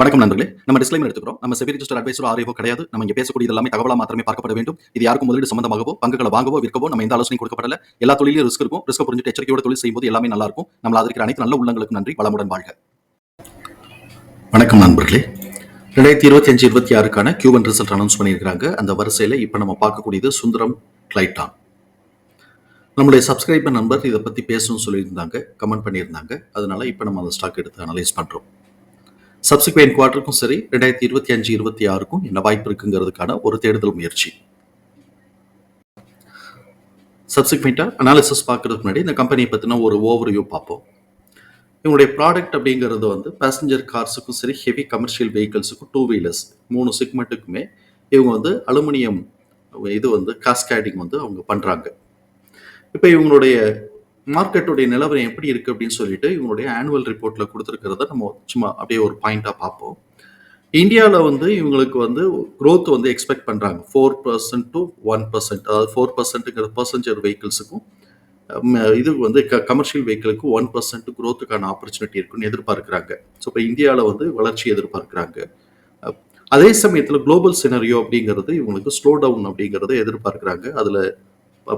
வணக்கம் நண்பர்களே. நம்ம டிஸ்க்ளைமர் எடுத்துக்கிறோம். நம்ம செபி ரிஜிஸ்டர் அட்வைசர் ஆரியோ கிடையாது. நம்ம இங்கே பேசக்கூடிய எல்லாமே தகவலாக மாத்திரமே பார்க்கப்பட வேண்டும். இது யாருக்கும் முதலீடு சம்பந்தமாகவோ பங்குகளை வாங்கவோ விற்கவோ நம்ம எந்த ஆலோசனை கொடுக்கப்படல. எல்லா தொழிலும் ரிஸ்க் இருக்கும். ரிஸ்க் புரிஞ்சுட்டு எச்சரிக்கையோட தொழில் செய்யும்போது எல்லாமே நல்லா இருக்கும். நம்ம அதற்கு அனைத்து நல்ல உள்ளங்களுக்கு நன்றி. வளமுடன் வாழ்க. வணக்கம் நண்பர்களே. ரெண்டாயிரத்தி இருபத்தி அஞ்சு இருபத்தி ஆறுக்கான கியூபன் ரிசல்ட் அனௌன்ஸ் பண்ணியிருக்காங்க அந்த வரிசையில் இப்போ நம்ம பார்க்கக்கூடியது சுந்தரம் கிளைட்டான் நம்மளுடைய சப்ஸ்கிரைபர் நண்பர் இதை பற்றி பேசணும்னு சொல்லியிருந்தாங்க. கமெண்ட் பண்ணியிருந்தாங்க. அதனால இப்போ நம்ம அந்த ஸ்டாக் எடுத்து அனலைஸ் பண்ணுறோம் சப்சிக்வெண்ட் குவார்டருக்கும் சரி ரெண்டாயிரத்தி இருபத்தி அஞ்சு இருபத்தி ஆறுக்கும் என்ன வாய்ப்பு இருக்குங்கிறதுக்கான ஒரு தேடுதல் முயற்சி. சப்சிக்வெண்ட்டாக அனாலிசிஸ் பார்க்கறதுக்கு முன்னாடி இந்த கம்பெனியை பற்றின ஒரு ஓவர்வியூ பார்ப்போம். இவங்களுடைய ப்ராடக்ட் அப்படிங்கிறது வந்து பேசஞ்சர் கார்ஸுக்கும் சரி ஹெவி கமர்ஷியல் வெஹிக்கிள்ஸுக்கும் டூ வீலர்ஸ் மூணு செக்மெண்ட்டுக்குமே இவங்க வந்து அலுமினியம் இது வந்து காஸ்கேடிங் வந்து அவங்க பண்ணுறாங்க இப்போ இவங்களுடைய மார்க்கெட்டுடைய நிலவரம் எப்படி இருக்கு அப்படின்னு சொல்லிட்டு இவங்களுடைய ஆனுவல் ரிப்போர்ட்ல கொடுத்துருக்கிறத நம்ம சும்மா அப்படியே ஒரு பாயிண்டா பார்ப்போம். இந்தியாவில் வந்து இவங்களுக்கு வந்து க்ரோத் வந்து எக்ஸ்பெக்ட் பண்ணுறாங்க four percent to one percent அதாவது ஃபோர் பர்சன்ட்டுங்கிற பர்சன்ஜர் வெஹிக்கிள்ஸுக்கும் இது வந்து க கமர்ஷியல் வெஹிக்கிளுக்கு ஒன் பர்சன்ட் க்ரோத்துக்கான ஆப்பர்ச்சுனிட்டி இருக்குன்னு எதிர்பார்க்குறாங்க. ஸோ இப்போ இந்தியாவில் வந்து வளர்ச்சி எதிர்பார்க்குறாங்க. அதே சமயத்தில் குளோபல் சினரியோ அப்படிங்கிறது இவங்களுக்கு ஸ்லோ டவுன் அப்படிங்கிறத எதிர்பார்க்குறாங்க. அதில்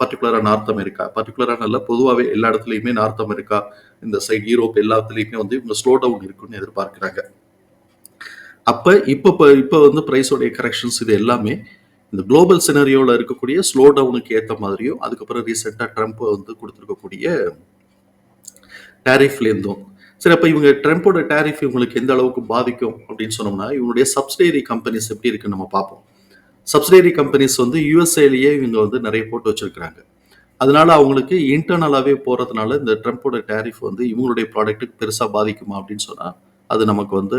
பர்டிகுலராக நார்த் அமெரிக்கா பர்டிகுலராக நல்ல பொதுவாகவே எல்லா இடத்துலையுமே நார்த் அமெரிக்கா இந்த சைடு யூரோப் எல்லாத்துலேயுமே வந்து இவங்க ஸ்லோ டவுன் இருக்குன்னு எதிர்பார்க்குறாங்க. அப்போ இப்போ இப்போ இப்போ வந்து ப்ரைஸோடைய கரெக்ஷன்ஸ் இது எல்லாமே இந்த குளோபல் சினரியோவில் இருக்கக்கூடிய ஸ்லோ டவுனுக்கு ஏற்ற மாதிரியும் அதுக்கப்புறம் ரீசெண்டாக ட்ரம்ப் வந்து கொடுத்துருக்கக்கூடிய டேரிஃப்லேருந்தும் சரி அப்போ இவங்க ட்ரம்ப்போட டேரிஃப் இவங்களுக்கு எந்த அளவுக்கு பாதிக்கும் அப்படின்னு சொன்னோம்னா இவங்களுடைய சப்சிடரி கம்பெனிஸ் எப்படி இருக்குன்னு நம்ம பார்ப்போம். சப்சிடரி கம்பெனிஸ் வந்து யூஎஸ்ஏலேயே இவங்க வந்து நிறைய போட்டு வச்சிருக்கிறாங்க. அதனால அவங்களுக்கு இன்டர்னலாகவே போகிறதுனால இந்த ட்ரம்ப்போட டேரிஃப் வந்து இவங்களுடைய ப்ராடக்ட்டுக்கு பெருசாக பாதிக்குமா அப்படின்னு சொன்னால் அது நமக்கு வந்து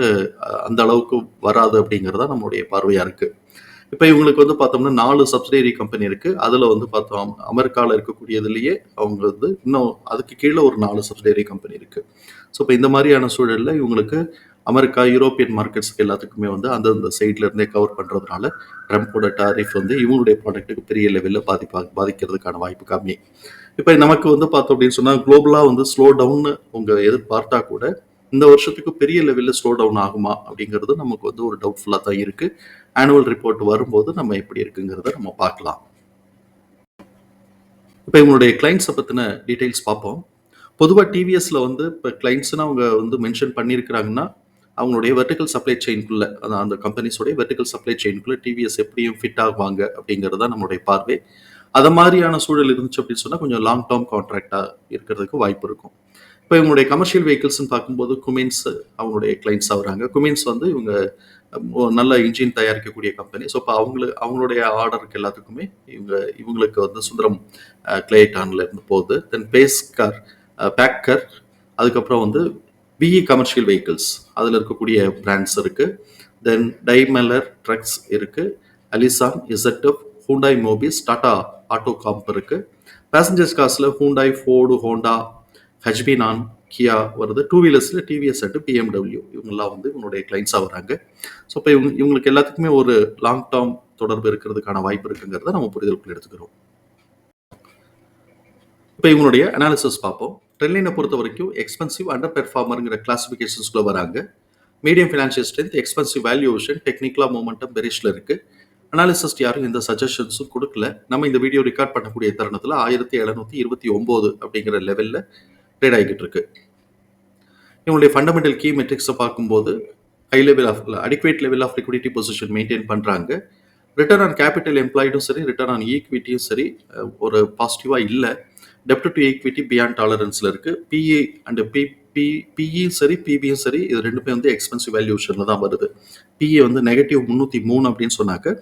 அந்த அளவுக்கு வராது அப்படிங்கிறதா நம்மளுடைய பார்வையாக இருக்குது இப்போ இவங்களுக்கு வந்து பார்த்தோம்னா நாலு சப்சிடரி கம்பெனி இருக்குது அதில் வந்து பார்த்தோம் அமெரிக்காவில் இருக்கக்கூடியதுலேயே அவங்க வந்து இன்னும் அதுக்கு கீழே ஒரு நாலு சப்சிடரி கம்பெனி இருக்குது ஸோ இப்போ இந்த மாதிரியான சூழலில் இவங்களுக்கு அமெரிக்கா யூரோப்பியன் மார்க்கெட்ஸ்க்கு எல்லாத்துக்குமே வந்து அந்தந்த சைட்ல இருந்தே கவர் பண்ணுறதுனால ட்ரம்ப்போட டாரிஃப் வந்து இவங்களுடைய ப்ராடக்ட்டுக்கு பெரிய லெவலில் பாதிப்பா பாதிக்கிறதுக்கான வாய்ப்பு கம்மி. இப்போ நமக்கு வந்து பார்த்தோம் அப்படின்னு சொன்னால் குளோபலாக வந்து ஸ்லோ டவுன்னு உங்கள் எதிர்பார்த்தா கூட இந்த வருஷத்துக்கு பெரிய லெவலில் ஸ்லோ டவுன் ஆகுமா அப்படிங்கிறது நமக்கு வந்து ஒரு டவுட்ஃபுல்லாக தான் இருக்குது ஆனுவல் ரிப்போர்ட் வரும்போது நம்ம எப்படி இருக்குங்கிறத நம்ம பார்க்கலாம். இப்போ இவங்களுடைய கிளைண்ட்ஸை பற்றின டீட்டெயில்ஸ் பார்ப்போம். பொதுவாக டிவிஎஸில் வந்து இப்போ கிளைண்ட்ஸ்னால் அவங்க வந்து மென்ஷன் பண்ணியிருக்கிறாங்கன்னா அவங்களுடைய வெர்டிக்கல் சப்ளை செயின்குள்ளே அதான் அந்த கம்பெனிஸோடைய வெர்டிக்கல் சப்ளை செயின்குள்ளே டிவிஎஸ் எப்படியும் ஃபிட் ஆகுவாங்க அப்படிங்கிறது தான் நம்மளுடைய பார்வை. அதை மாதிரியான சூழல் இருந்துச்சு அப்படின்னு சொன்னால் கொஞ்சம் லாங் டேர்ம் கான்ட்ராக்டாக இருக்கிறதுக்கு வாய்ப்பு இருக்கும். இப்போ இவங்களுடைய கமர்ஷியல் வெஹிக்கிள்ஸ்னு பார்க்கும்போது குமின்ஸ் அவங்களுடைய கிளைண்ட்ஸ் ஆகுறாங்க குமின்ஸ் வந்து இவங்க நல்ல இன்ஜின் தயாரிக்கக்கூடிய கம்பெனி ஸோ இப்போ அவங்களுக்கு அவங்களுடைய ஆர்டருக்கு எல்லாத்துக்குமே இவங்க இவங்களுக்கு வந்து சுந்தரம் கிளேட்டான்ல இருந்து போகுது. தென் பேஸ்கர் பேக்கர் அதுக்கப்புறம் வந்து பிஇ கமர்ஷியல் வெஹிக்கிள்ஸ் அதில் இருக்கக்கூடிய பிராண்ட்ஸ் இருக்குது தென் டைமெலர் ட்ரக்ஸ் இருக்குது Allison இசட்டப் Hyundai Mobis Tata auto comp இருக்குது பேசஞ்சர்ஸ் காசில் ஹூண்டாய் ஃபோர்டு ஹோண்டா ஹெச்பி நான் கியா வருது. டூ வீலர்ஸில் டிவிஎஸ் அட்டு பிஎம்டபிள்யூ இவங்கெல்லாம் வந்து இவங்களுடைய கிளைண்ட்ஸாக வராங்க. ஸோ இப்போ இவங்க இவங்களுக்கு எல்லாத்துக்குமே ஒரு லாங் டேர்ம் தொடர்பு இருக்கிறதுக்கான வாய்ப்பு இருக்குங்கிறத நம்ம புரிதலுக்குள்ள எடுத்துக்கிறோம். இப்போ இவங்களுடைய அனாலிசிஸ் பார்ப்போம். ட்ரெண்ட்லைனை பொறுத்த வரைக்கும் எக்ஸ்பென்சிவ் அண்டர் பெர்ஃபார்மருங்கிற கிளாசிஃபிகேஷன்ஸ்குள்ள வராங்க medium financial strength expensive valuation டெக்னிக்கலாக மூமெண்டம் பெரிஷில் இருக்குது அனாலிசிஸ்ட் யாரும் எந்த சஜஷன்ஸும் கொடுக்கல நம்ம இந்த வீடியோ ரெக்கார்ட் பண்ணக்கூடிய தருணத்தில் ஆயிரத்தி எழுநூற்றி இருபத்தி ஒம்போது அப்படிங்கிற லெவலில் ட்ரேட் ஆகிக்கிட்டு இருக்கு இவங்களுடைய ஃபண்டமெண்டல் கீ மெட்ரிக்ஸை பார்க்கும்போது high level of adequate level of liquidity position maintain பண்ணுறாங்க ரிட்டர்ன் ஆன் கேபிட்டல் எம்ப்ளாய்டும் சரி ரிட்டர்ன் ஆன் ஈக்விட்டியும் சரி ஒரு பாசிட்டிவாக இல்லை டெப்ட் டு ஈக்விட்டி பியாண்ட் டாலரன்ஸில் இருக்குது பிஏ அண்ட் பி பி பிஇயும் சரி பிபியும் சரி இது ரெண்டுமே வந்து எக்ஸ்பென்சிவ் வேல்யூஷனில் தான் வருது. பிஏ வந்து நெகட்டிவ் முந்நூற்றி மூணு அப்படின்னு சொன்னாக்க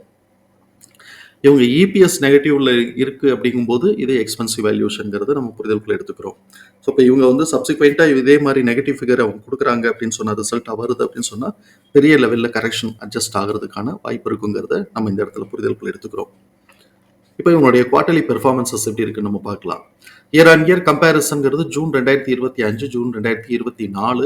இவங்க இபிஎஸ் நெகட்டிவ்ல இருக்குது அப்படிங்கும்போது இது எக்ஸ்பென்சிவ் வேல்யூஷனுங்கிறது நம்ம புரிதலுக்குள்ள எடுத்துக்கிறோம். ஸோ இப்போ இவங்க வந்து சப்சிக்வெண்ட்டாக இதே மாதிரி நெகட்டிவ் ஃபிகர் அவங்க கொடுக்குறாங்க அப்படின்னு சொன்னால் ரிசல்ட்டாக வருது அப்படின்னு சொன்னால் பெரிய லெவலில் கரெக்ஷன் அட்ஜஸ்ட் ஆகிறதுக்கான வாய்ப்பு இருக்குங்கிறத நம்ம இந்த இடத்துல புரிதலுக்குள்ள எடுத்துக்கிறோம். இப்போ இவங்களுடைய குவார்டர்லி பெர்ஃபார்மன்சஸ் எப்படி இருக்குன்னு நம்ம பார்க்கலாம். இயர் ஆன் இயர் கம்பேரிசன்கிறது ஜூன் ரெண்டாயிரத்தி இருபத்தி அஞ்சு ஜூன் ரெண்டாயிரத்தி இருபத்தி நாலு.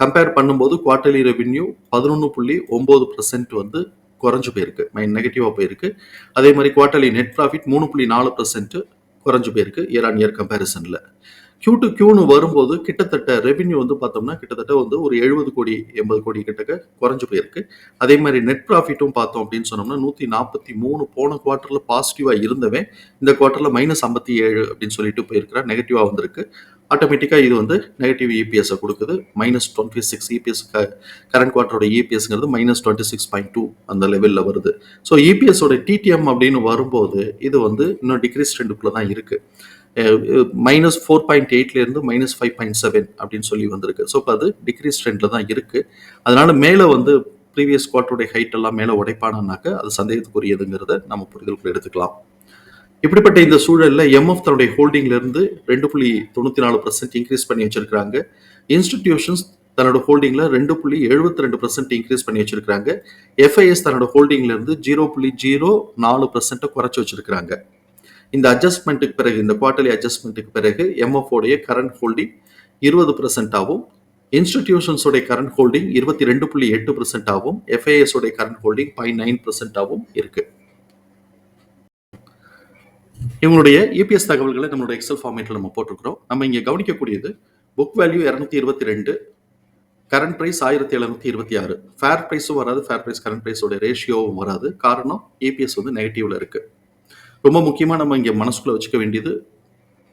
கம்பேர் பண்ணும்போது குவார்டர்லி ரெவென்யூ பதினொன்று புள்ளி ஒம்பது பர்சன்ட் வந்து குறைஞ்சு போயிருக்கு மைன் நெகட்டிவாக போயிருக்கு. அதே மாதிரி குவார்டர்லி நெட் ப்ராஃபிட் மூணு புள்ளி நாலு பர்சன்ட் குறைஞ்சு போயிருக்கு இயர் ஆன் இயர் கம்பேரிசனில் கியூ டு கியூன்னு வரும்போது கிட்டத்தட்ட ரெவின்யூ வந்து பார்த்தோம்னா கிட்டத்தட்ட வந்து ஒரு எழுபது கோடி எண்பது கோடி கிட்டக்க குறைஞ்சு போயிருக்கு. அதே மாதிரி நெட் ப்ராஃபிட்டும் பார்த்தோம் அப்படின்னு சொன்னோம்னா நூற்றி நாற்பத்தி மூணு போன குவார்ட்டரில் பாசிட்டிவாக இருந்தவன் இந்த குவார்ட்டரில் மைனஸ் ஐம்பத்தி ஏழு அப்படின்னு சொல்லிட்டு போயிருக்கிறா நெகட்டிவாக வந்திருக்கு. ஆட்டோமேட்டிக்காக இது வந்து நெகட்டிவ் இபிஎஸ்ஸை கொடுக்குது. Minus twenty six EPS current குவார்ட்டரோட இபிஎஸ்ங்கிறது minus twenty six point two அந்த லெவலில் வருது. ஸோ இபிஎஸோட டிடிஎம் அப்படின்னு வரும்போது இது வந்து இன்னும் டிக்ரீஸ் ட்ரெண்டுக்குள்ளே தான் இருக்குது மைனஸ் ஃபோர் பாயிண்ட் எயிட்லேருந்து மைனஸ் ஃபைவ் பாயிண்ட் செவன் அப்படின்னு சொல்லி வந்திருக்கு. ஸோ இப்போ அது டிக்ரீஸ் ட்ரெண்டில் தான் இருக்குது அதனால் மேலே வந்து ப்ரீவியஸ் குவார்ட்டருடைய ஹைட் எல்லாம் மேலே உடைப்பானாக்க அது சந்தேகத்துக்குரியதுங்கிறத நம்ம புரிதலுக்குள் எடுத்துக்கலாம். இப்படிப்பட்ட இந்த சூழலில் எம்எஃப் தன்னுடைய ஹோல்டிங்லேருந்து ரெண்டு புள்ளி தொண்ணூற்றி நாலு பர்சன்ட் இன்க்ரீஸ் பண்ணி வச்சிருக்கிறாங்க. இன்ஸ்டிடியூஷன்ஸ் தன்னோட ஹோல்டிங்கில் ரெண்டு புள்ளி எழுபத்தி ரெண்டு பர்சன்ட் இன்க்ரீஸ் பண்ணி வச்சிருக்கிறாங்க. எஃப்ஐஎஸ் தன்னோட ஹோல்டிங்லேருந்து ஜீரோ புள்ளி ஜீரோ நாலு பர்சன்ட்டை குறைச்சி வச்சிருக்கிறாங்க. இந்த அட்ஜஸ்ட்மெண்ட்டுக்கு பிறகு இந்த குவார்டர்லி அட்ஜஸ்ட்மெண்ட்டுக்கு பிறகு எம்எஃப்ஓடைய கரண்ட் ஹோல்டிங் இருபது பர்சன்டாகவும் இன்ஸ்டிடியூஷன்ஸோடைய கரண்ட் ஹோல்டிங் இருபத்தி ரெண்டு புள்ளி எட்டு பர்சன்டாகவும் எஃப்ஐஎஸ் உடைய கரண்ட் ஹோல்டிங் பாயிண்ட் நைன் பர்சன்டாகவும் இருக்கு. இவங்களுடைய இபிஎஸ் தகவல்களை நம்மளோட எக்ஸல் ஃபார்மேட்டில் நம்ம போட்டிருக்கிறோம். நம்ம இங்கே கவனிக்கக்கூடியது புக் வேல்யூ இரநூத்தி இருபத்தி ரெண்டு கரண்ட் ப்ரைஸ் ஆயிரத்தி எழுநூத்தி இருபத்தி ஆறு. ஃபேர் ப்ரைஸும் வராது ஃபேர் ப்ரைஸ் கரண்ட் ப்ரைஸோட ரேஷியோவும் வராது. காரணம் இபிஎஸ் வந்து நெகட்டிவ்ல இருக்கு. ரொம்ப முக்கியமாக நம்ம இங்கே மனசுக்குள்ள வச்சுக்க வேண்டியது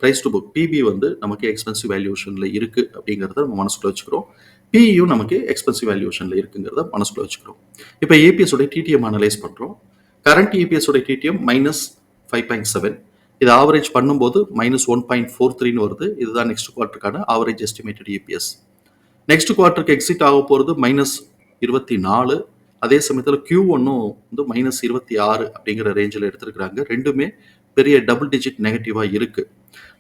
ப்ரைஸ் டு புக் பிபி வந்து நமக்கு எக்ஸ்பென்சிவ் வேல்யூஷனில் இருக்குது அப்படிங்கிறத நம்ம மனசுக்குள்ள வச்சுக்கிறோம். பிஇயும் நமக்கு எக்ஸ்பென்சிவ் வேல்யூஷனில் இருக்குங்கிறத மனசுக்குள்ள வச்சுக்கிறோம். இப்போ ஏபிஎஸோட டிடிஎம் அனலைஸ் பண்ணுறோம் current ஏபிஎஸோட TTM minus five point seven இது ஆவரேஜ் பண்ணும்போது மைனஸ் ஒன் பாயிண்ட் ஃபோர் த்ரீன்னு வருது. இதுதான் நெக்ஸ்ட் குவார்ட்டருக்கான ஆவரேஜ் எஸ்டிமேட்டட் ஏபிஎஸ் நெக்ஸ்ட் குவார்ட்டருக்கு எக்ஸிட் ஆக போகிறது மைனஸ் இருபத்தி நாலு. அதே சமயத்தில் கியூ ஒன்னும் வந்து மைனஸ் இருபத்தி ஆறு அப்படிங்கிற ரேஞ்சில் எடுத்திருக்கிறாங்க. ரெண்டுமே பெரிய டபுள் டிஜிட் நெகட்டிவாக இருக்குது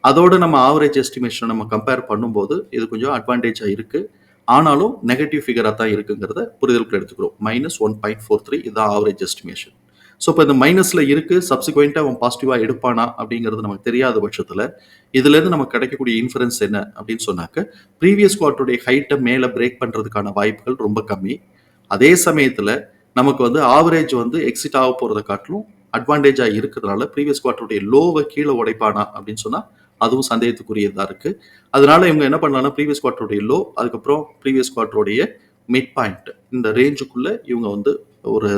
அதோட நம்ம ஆவரேஜ் எஸ்டிமேஷனை நம்ம கம்பேர் பண்ணும்போது இது கொஞ்சம் அட்வான்டேஜாக இருக்குது ஆனாலும் நெகட்டிவ் ஃபிகராக தான் இருக்குங்கிறத புரிதலுக்கு எடுத்துக்கிறோம். Minus one point four three இதுதான் ஆவரேஜ் எஸ்டிமேஷன் ஸோ இப்போ இந்த மைனஸில் இருக்குது சப்சிக்வெண்ட்டாக அவன் பாசிட்டிவாக எடுப்பானா அப்படிங்கிறது நமக்கு தெரியாத பட்சத்தில் இதுலேருந்து நமக்கு கிடைக்கக்கூடிய இன்ஃபரன்ஸ் என்ன அப்படின்னு சொன்னாக்க ப்ரீவியஸ் குவார்ட்டருடைய ஹைட்டை மேலே பிரேக் பண்ணுறதுக்கான வாய்ப்புகள் ரொம்ப கம்மி. அதே சமயத்தில் நமக்கு வந்து ஆவரேஜ் வந்து எக்ஸிட் ஆக போகிறத காட்டிலும் அட்வான்டேஜாக இருக்கிறதுனால ப்ரீவியஸ் குவார்ட்டருடைய லோவை கீழே உடைப்பானா அப்படின்னு சொன்னால் அதுவும் சந்தேகத்துக்குரியதாக இருக்குது அதனால இவங்க என்ன பண்ணலாம்னா ப்ரீவியஸ் குவார்ட்டருடைய லோ அதுக்கப்புறம் ப்ரீவியஸ் குவார்ட்டருடைய மிட் பாயிண்ட் இந்த ரேஞ்சுக்குள்ளே இவங்க வந்து ஒரு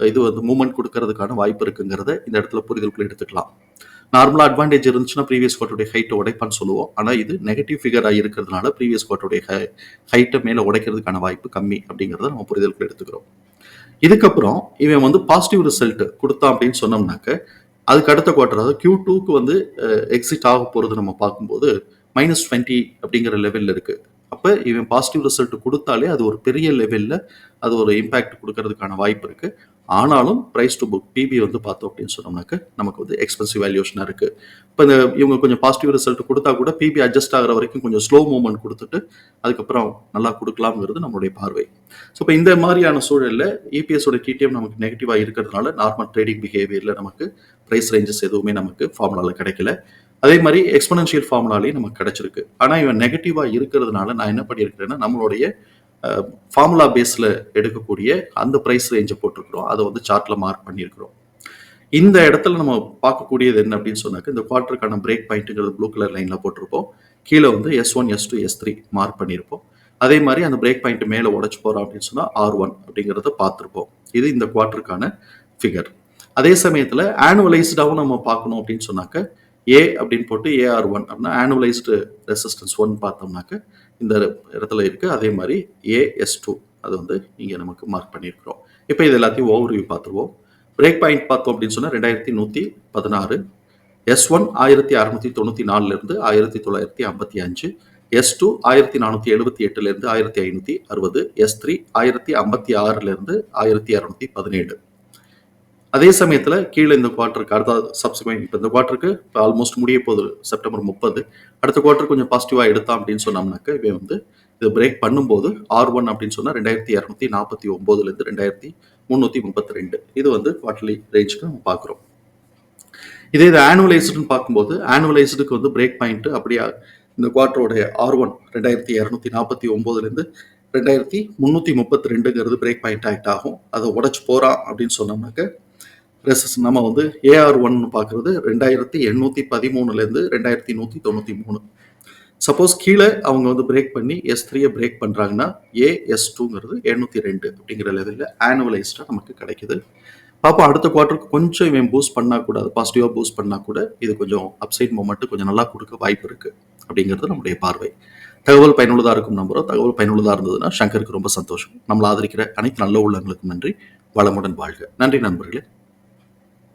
இது வந்து மூவ்மெண்ட் கொடுக்கறதுக்கான வாய்ப்பு இருக்குங்கிறத இந்த இடத்துல புரிதலுக்குள்ள எடுத்துக்கலாம். நார்மலாக அட்வான்டேஜ் இருந்துச்சுன்னா ப்ரீவியஸ் குவார்ட்டருடைய ஹைட்டை உடைப்பான்னு சொல்லுவோம். ஆனால் இது நெகட்டிவ் ஃபிகராக இருக்கிறதுனால ப்ரீவியஸ் குவார்ட்டருடைய ஹை ஹைட்டை மேலே உடைக்கிறதுக்கான வாய்ப்பு கம்மி அப்படிங்கிறத நம்ம புரிதலுக்கு எடுத்துக்கிறோம். இதுக்கப்புறம் இவன் வந்து பாசிட்டிவ் ரிசல்ட் கொடுத்தான் அப்படின்னு சொன்னோம்னாக்க அதுக்கு அடுத்த குவார்ட்டர் அதாவது கியூ டூக்கு வந்து எக்ஸிட் ஆக போகிறது நம்ம பார்க்கும்போது மைனஸ் டுவெண்ட்டி அப்படிங்கிற லெவலில் இருக்குது அப்போ இவன் பாசிட்டிவ் ரிசல்ட் கொடுத்தாலே அது ஒரு பெரிய லெவலில் அது ஒரு இம்பேக்ட் கொடுக்கறதுக்கான வாய்ப்பு இருக்குது ஆனாலும் ப்ரைஸ் டு புக் பிபி வந்து பார்த்தோம் அப்படின்னு சொன்னோம்னாக்க நமக்கு வந்து எக்ஸ்பென்சிவ் வேல்யூஷனாக இருக்குது இப்போ இந்த இவங்க கொஞ்சம் பாசிட்டிவ் ரிசல்ட் கொடுத்தா கூட பிபி அட்ஜஸ்ட் ஆகிற வரைக்கும் கொஞ்சம் ஸ்லோ மூவ்மெண்ட் கொடுத்துட்டு அதுக்கப்புறம் நல்லா கொடுக்கலாம்ங்கிறது நம்மளுடைய பார்வை. ஸோ இப்போ இந்த மாதிரியான சூழலில் இபிஎஸோட டிடிஎம் நமக்கு நெகட்டிவாக இருக்கிறதுனால நார்மல் ட்ரேடிங் பிஹேவியரில் நமக்கு ப்ரைஸ் ரேஞ்சஸ் எதுவுமே நமக்கு ஃபார்முலாவில் கிடைக்கல. அதே மாதிரி எக்ஸ்பனன்ஷியல் ஃபார்முலாலையும் நமக்கு கிடைச்சிருக்கு. ஆனால் இவன் நெகட்டிவாக இருக்கிறதுனால நான் என்ன பண்ணியிருக்கிறேன்னா நம்மளுடைய ஃபார்முலா பேஸில் எடுக்கக்கூடிய அந்த ப்ரைஸ் ரேஞ்சை போட்டிருக்கிறோம். அதை வந்து சார்ட்டில் மார்க் பண்ணியிருக்கிறோம். இந்த இடத்துல நம்ம பார்க்கக்கூடியது என்ன அப்படின்னு சொன்னாக்க இந்த குவார்ட்டருக்கான பிரேக் பாயிண்ட்டுங்கிறது ப்ளூ கலர் லைனில் போட்டிருப்போம். கீழே வந்து S one S two S three mark பண்ணியிருப்போம். அதே மாதிரி அந்த பிரேக் பாயிண்ட் மேலே உடச்சு போகிறோம் அப்படின்னு சொன்னால் ஆர் ஒன் அப்படிங்கிறத பார்த்துருப்போம். இது இந்த குவார்ட்டருக்கான ஃபிகர் அதே சமயத்தில் ஆனுவலைஸ்டாகவும் நம்ம பார்க்கணும் அப்படின்னு சொன்னாக்க ஏ அப்படின்னு போட்டு ஏஆர் ஒன் அப்படின்னா ஆனுவலைஸ்டு ரெசிஸ்டன்ஸ் ஒன் பார்த்தோம்னாக்க இந்த இடத்துல இருக்குது அதே மாதிரி ஏஎஸ் டூ அது வந்து இங்கே நமக்கு மார்க் பண்ணியிருக்கிறோம். இப்போ இது எல்லாத்தையும் ஓவர்வியூ பார்த்துருவோம். பிரேக் பாயிண்ட் பார்த்தோம் அப்படின்னு சொன்னால் ரெண்டாயிரத்தி நூற்றி பதினாறு. எஸ் ஒன் ஆயிரத்தி அறுநூற்றி தொண்ணூற்றி நாலுலேருந்து ஆயிரத்தி தொள்ளாயிரத்தி ஐம்பத்தி அஞ்சு. எஸ் டூ ஆயிரத்தி நானூற்றி எழுபத்தி எட்டுலேருந்து ஆயிரத்தி ஐநூற்றி அறுபது. எஸ் த்ரீ ஆயிரத்தி ஐம்பத்தி ஆறுலேருந்து ஆயிரத்தி அறுநூற்றி பதினேழு. அதே சமயத்தில் கீழே இந்த குவார்ட்டருக்கு அடுத்த சப்சிக்வெண்ட் இப்போ இந்த குவார்ட்டருக்கு இப்போ ஆல்மோஸ்ட் முடிய போகுது செப்டம்பர் முப்பது. அடுத்த குவார்ட்டர் கொஞ்சம் பாசிட்டிவாக எடுத்தான் அப்படின்னு சொன்னோம்னாக்க இவன் வந்து இது பிரேக் பண்ணும்போது ஆர் ஒன் அப்படின்னு சொன்னால் ரெண்டாயிரத்தி இரநூத்தி நாற்பத்தி ஒம்போதுலேருந்து ரெண்டாயிரத்தி முந்நூற்றி முப்பத்தி ரெண்டு இது வந்து குவார்ட்டர்லி ரேஞ்சுக்கு நம்ம பார்க்குறோம். இதே இது ஆனுவலைஸ்டுன்னு பார்க்கும்போது ஆனுவலைஸ்டுக்கு வந்து பிரேக் பாயிண்ட்டு அப்படியே இந்த குவார்ட்டருடைய ஆர் ஒன் ரெண்டாயிரத்தி இரநூத்தி நாற்பத்தி ஒம்போதுலேருந்து ரெண்டாயிரத்தி முந்நூற்றி முப்பத்தி ரெண்டுங்கிறது பிரேக் பாயிண்ட் ஆக்ட் ஆகும் அதை உடச்சு போகிறான் அப்படின்னு சொன்னோம்னாக்க ரெசஸ் நம்ம வந்து ஏஆர் ஒன் பார்க்குறது ரெண்டாயிரத்தி எண்ணூற்றி பதிமூணுலேருந்து ரெண்டாயிரத்தி நூற்றி தொண்ணூற்றி மூணு. சப்போஸ் கீழே அவங்க வந்து பிரேக் பண்ணி எஸ் த்ரீயை பிரேக் பண்ணுறாங்கன்னா ஏ எஸ் டூங்கிறது எழுநூற்றி ரெண்டு அப்படிங்கிற லெவலில் ஆனுவலைஸ்டாக நமக்கு கிடைக்குது. பார்ப்போம் அடுத்த குவார்ட்டருக்கு கொஞ்சம் இவன் பூஸ்ட் பண்ணால் கூட அது பாசிட்டிவாக பூஸ்ட் பண்ணால் கூட இது கொஞ்சம் அப்சைட் மூமெண்ட்டு கொஞ்சம் நல்லா கொடுக்க வாய்ப்பு இருக்குது அப்படிங்கிறது நம்முடைய பார்வை. தகவல் பயனுள்ளதாக இருக்கும் நம்புகிறோம் தகவல் பயனுள்ளதாக இருந்ததுன்னா சங்கருக்கு ரொம்ப சந்தோஷம். நம்மளை ஆதரிக்கிற அனைத்து நல்ல உள்ளங்களுக்கும் நன்றி. வளமுடன் வாழ்க. நன்றி நண்பர்களே.